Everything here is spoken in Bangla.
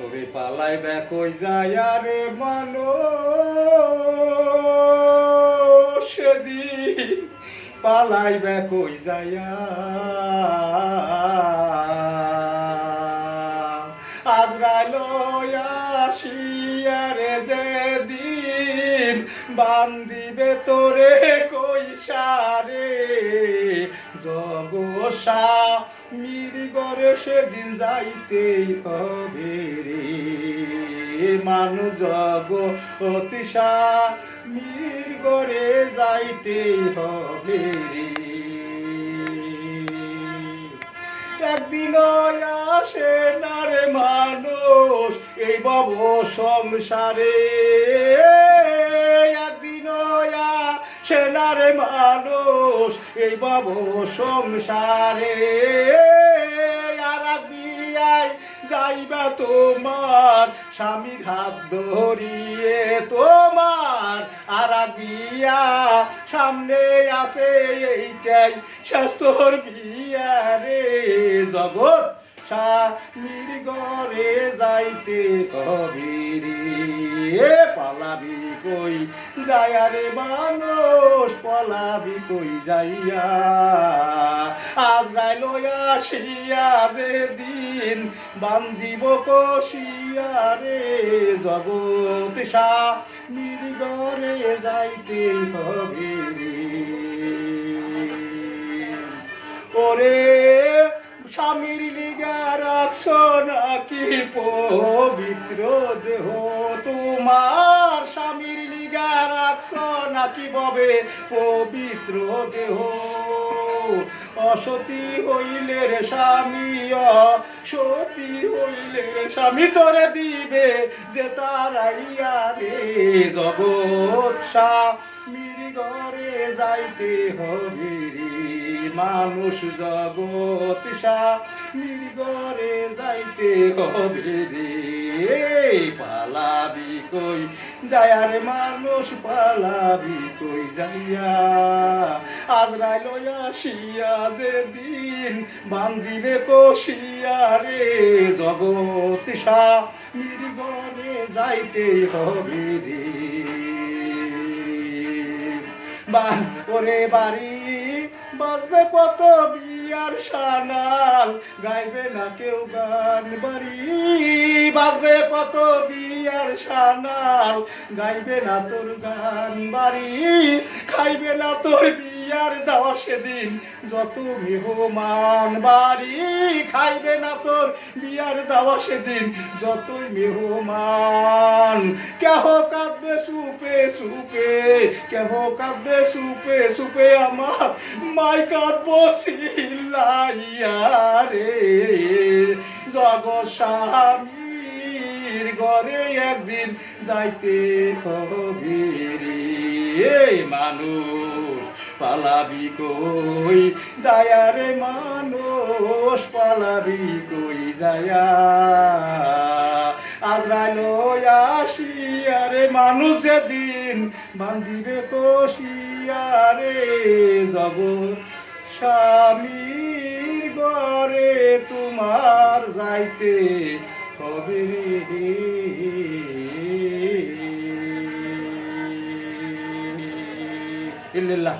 ওরে পালাই কই যায় রে মানো সেদিন পালাই কই যায় আজরাইল আসিয়ারে যেদিন বান্দিবে তোরে কই সারে জগসা মিরি গরে সেদিন যাইতে হবে রে। মানু জগ অতিশা মির গরে যাইতেই হবে রে। একদিন আসে না রে মানুষ এই বব সংসারে। আসে না রে মানুষ, এই বব সংসারে। যাইবা তোমার স্বামীর হাত ধরিয়ে। তোমার আর বিয়া সামনে আছে এইটাই স্বাস্থ্যর বিয়া রে জগৎ। স্বামীর ঘরে যাইতে কবি রে পালাবি কই যায়া রে মানুষ, পলাবি কই যাইয়া। আজ রাইল আসিয়া যে দিন বান্দিব কষিয়া রে জগৎ স্বামীর ঘরে যাইতে হবে রে ওরে স্বামীর লিগা রাখছ নাকি পবিত্র দেহ? তোমার স্বামীর লিগা রাখছ নাকি ববে পবিত্র দেহ? অসতী হইলে রে স্বামী সতী হইলে রে স্বামী, তোরে দিবে যে তারাইয়া রে জগৎ স্বামীর ঘরে যাইতে হবে রে মানুষ জগৎ স্বামীর ঘরে যাইতে হবে রে পালাবি কই? যায়া রে মানুষ পালাবি কই যাইয়া আজ রাইল আসিয়া যে দিন বান্দিবে কষিয়া রে স্বামীর ঘরে যাইতে হবে রে। বা, ওরে বাড়ি বাজবে কত বিয়ার সানাল গাইবে না কেউ গান বাড়ি। বাজবে কত বিয়ার সানাল। গাইবে না তোর গান বাড়ি। খাইবে না তোর বিয়ার দাওয়া সেদিন যত মেহমান বাড়ি। খাইবে না তোর বিয়ার দাওয়া সেদিন যতই মেহমান। কেহ কাঁদবে সুপে সুপে, কেহ কাঁদবে সুপে সুপে আমার মাই কাঁদবো সিলাইয়া রে জগৎ স্বামীর ঘরে একদিন যাইতে হবে রে মানুষ পালাবি কই যায়া রে মানুষ, পালাবি কই যায়া। আজরাইল আসিয়া রে মানুষ যেদিন বান্ধিবে কষিয়া রে জগৎ স্বামীর ঘরে তোমার যাইতে হবে ইল্লাল্লাহ।